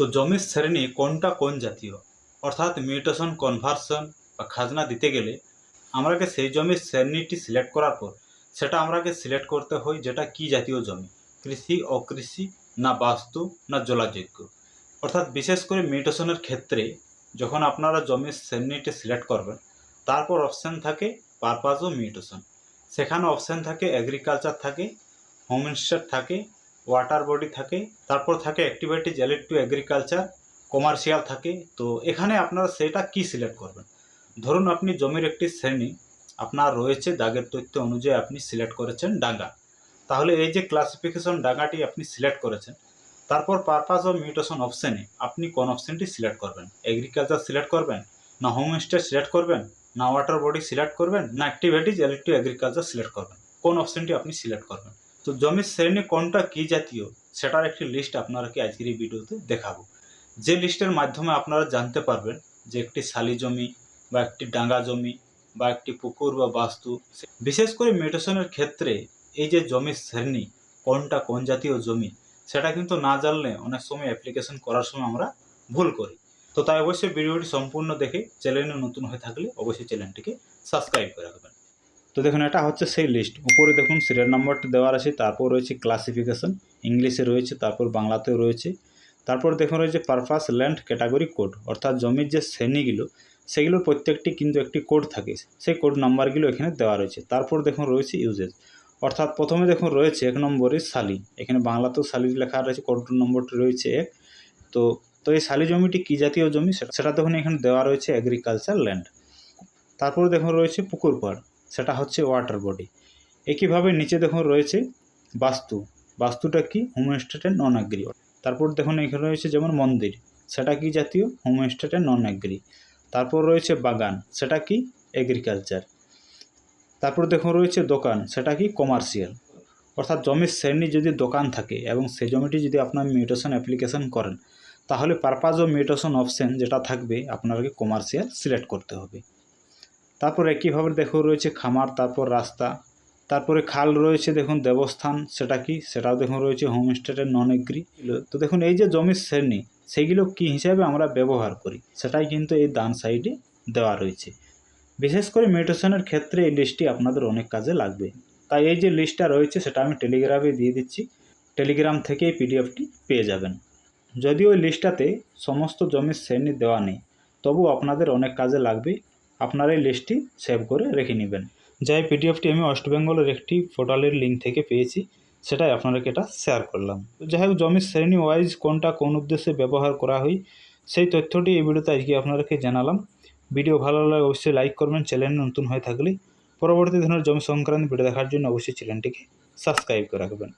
তো জমির শ্রেণি কোনটা কোন জাতীয়? অর্থাৎ মিউটেশন কনভার্সন বা খাজনা দিতে গেলে আমরাকে সেই জমির শ্রেণীটি সিলেক্ট করার পর সেটা আমরাকে সিলেক্ট করতে হয় যেটা কি জাতীয় জমি, কৃষি, অকৃষি না বাস্তু না জলাযোগ্য অর্থাৎ বিশেষ করে মিউটেশনের ক্ষেত্রে যখন আপনারা জমির শ্রেণীটি সিলেক্ট করবেন, তারপর অপশান থাকে পারপাস ও মিউটেশন। সেখানে অপশান থাকে এগ্রিকালচার থাকে হোমস্টেড থাকে ওয়াটার বডি থাকে, তারপর থাকে activity related to agriculture commercial থাকে। তো এখানে আপনারা সেটা কি সিলেক্ট করবেন? ধরুন আপনি জমির একটি শ্রেণি, আপনার রয়েছে দাগের তথ্য অনুযায়ী আপনি সিলেক্ট করেছেন ডাঙ্গা। তাহলে এই যে ক্লাসিফিকেশন ডাঙ্গাটি আপনি সিলেক্ট করেছেন, তারপর পারপাস অফ মিউটেশন অপশানে আপনি কোন অপশানটি সিলেক্ট করবেন? এগ্রিকালচার সিলেক্ট করবেন? না হোমস্টে সিলেক্ট করবেন? না ওয়াটার বডি সিলেক্ট করবেন? না অ্যাক্টিভিটিজ টু এগ্রিকালচার সিলেক্ট করবেন? কোন অপশানটি আপনি সিলেক্ট করবেন? তো জমির শ্রেণি কোনটা কী জাতীয়, সেটার একটি লিস্ট আপনারাকে আজকের এই ভিডিওতে দেখাবো। যে লিস্টের মাধ্যমে আপনারা জানতে পারবেন যে একটি শালি জমি বা একটি ডাঙ্গা জমি বা একটি পুকুর বা বাস্তু বিশেষ করে মিউটেশনের ক্ষেত্রে এই যে জমির শ্রেণি, কোনটা কোন জাতীয় জমি, সেটা কিন্তু না জানলে অনেক সময় অ্যাপ্লিকেশন করার সময় আমরা ভুল করি। তো তাই অবশ্যই ভিডিওটি সম্পূর্ণ দেখে চ্যানেলে নতুন হয়ে থাকলে অবশ্যই চ্যানেলটিকে সাবস্ক্রাইব করে রাখবেন। তো দেখুন, এটা হচ্ছে সেই লিস্ট উপরে দেখুন সিরিয়াল নাম্বারটি দেওয়ার আছে, তারপর রয়েছে ক্লাসিফিকেশন ইংলিশে রয়েছে, তারপর বাংলাতেও রয়েছে। তারপর দেখুন রয়েছে পারপাস ল্যান্ড ক্যাটাগরি কোড অর্থাৎ জমির যে শ্রেণীগুলো সেগুলোর প্রত্যেকটি কিন্তু একটি কোড থাকে। সেই কোড নাম্বারগুলো এখানে দেওয়া রয়েছে। তারপর দেখুন, রয়েছে ইউজেজ অর্থাৎ প্রথমে দেখুন, রয়েছে এক নম্বরে শালি। এখানে বাংলাতেও শালি লেখা রয়েছে কোড নম্বরটি রয়েছে এক। তো তো এই শালি জমিটি কী জাতীয় জমি? সেটা দেখুন, এখানে দেওয়া রয়েছে এগ্রিকালচার ল্যান্ড তারপর দেখুন, রয়েছে পুকুর পাড়। সেটা হচ্ছে ওয়াটার বডি একইভাবে নিচে দেখুন রয়েছে বাস্তু। বাস্তুটা কি? হোমস্টেট অ্যান্ড নন অ্যাগ্রি তারপর দেখুন এখানে রয়েছে যেমন মন্দির, সেটা কি জাতীয়? হোমস্টেট অ্যান্ড নন অ্যাগ্রি তারপর রয়েছে বাগান, সেটা কি? এগ্রিকালচার তারপর দেখুন রয়েছে দোকান, সেটা কি? কমার্শিয়াল অর্থাৎ জমির শ্রেণি যদি দোকান থাকে এবং সেই জমিটি যদি আপনার মিউটেশন অ্যাপ্লিকেশন করেন, তাহলে পারপাস ও মিউটেশন অপশন যেটা থাকবে, আপনাকে কমার্শিয়াল সিলেক্ট করতে হবে। তারপর একইভাবে দেখুন রয়েছে খামার, তারপর রাস্তা, তারপরে খাল রয়েছে দেখুন দেবস্থান, সেটা কি? সেটাও দেখুন রয়েছে হোমস্টেটের নন এগ্রি তো দেখুন এই যে জমির শ্রেণি, সেগুলো কি হিসাবে আমরা ব্যবহার করি? সেটাই কিন্তু এই ডান সাইডে দেওয়া রয়েছে। বিশেষ করে মিউটেশনের ক্ষেত্রে এই লিস্টটি আপনাদের অনেক কাজে লাগবে। তাই এই যে লিস্টটা রয়েছে, সেটা আমি টেলিগ্রামে দিয়ে দিচ্ছি। টেলিগ্রাম থেকেই পিডিএফটি পেয়ে যাবেন। যদিও ওই লিস্টটাতে সমস্ত জমির শ্রেণি দেওয়া নেই তবু আপনাদের অনেক কাজে লাগবে আপনারা এই লিস্টটি সেভ করে রেখে নেবেন। যাই পিডিএফটি আমি ওয়েস্ট বেঙ্গলের একটি পোর্টালের লিঙ্ক থেকে পেয়েছি, সেটাই আপনাদেরকে এটা শেয়ার করলাম। যাই হোক জমির শ্রেণি ওয়াইজ কোনটা কোন উদ্দেশ্যে ব্যবহার করা হয়, সেই তথ্যটি এই ভিডিওতে আজকে আপনাদেরকে জানালাম। ভিডিও ভালো লাগলে অবশ্যই লাইক করবেন চ্যানেল নতুন হয়ে থাকলে। পরবর্তী ধরনের জমি সংক্রান্ত ভিডিও দেখার জন্য অবশ্যই চ্যানেলটিকে সাবস্ক্রাইব করে রাখবেন।